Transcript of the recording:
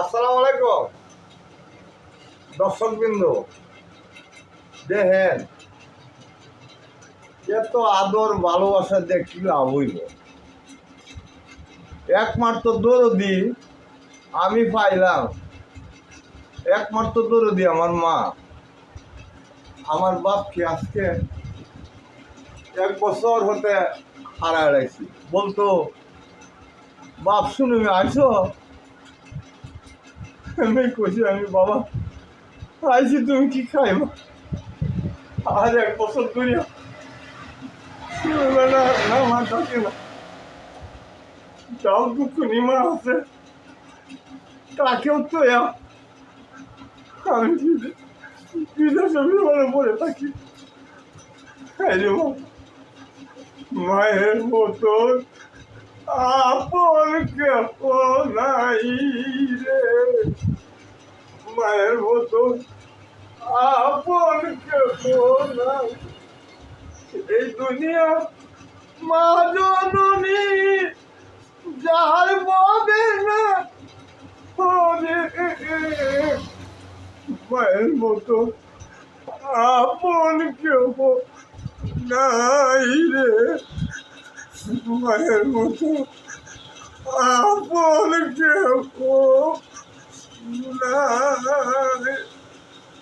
আসসালামু আলাইকুম। দর্শকবৃন্দ, দেখেন, এত আদর, ভালোবাসা দিয়ে কি লাভ হইব? একমাত্র দরদি আমি পাইলাম। একমাত্র দরদি আমার মা। আমার বাপকে আজকে এক বছর হতে হারা রাখছি বলতো, বাপ শুনে, আইসো। আমি কইছি, আমি বাবা, আইছি, তুমি কি খাইব? আর এক বছর ধরে না মা না। যাও, দুঃখ নিমা আছে। তাকেও তো আমি বিদে- বিদেশে বিমানে পড়ে থাকি হ্যাঁ মায়ের মতন আপন কেহ মায়ের মতো আপন নাই এই দুনিয়া মা জননী যার ববে না মায়ের মতো আপন কেহ নাই রে। মায়ের মতো আপন কেউ নাই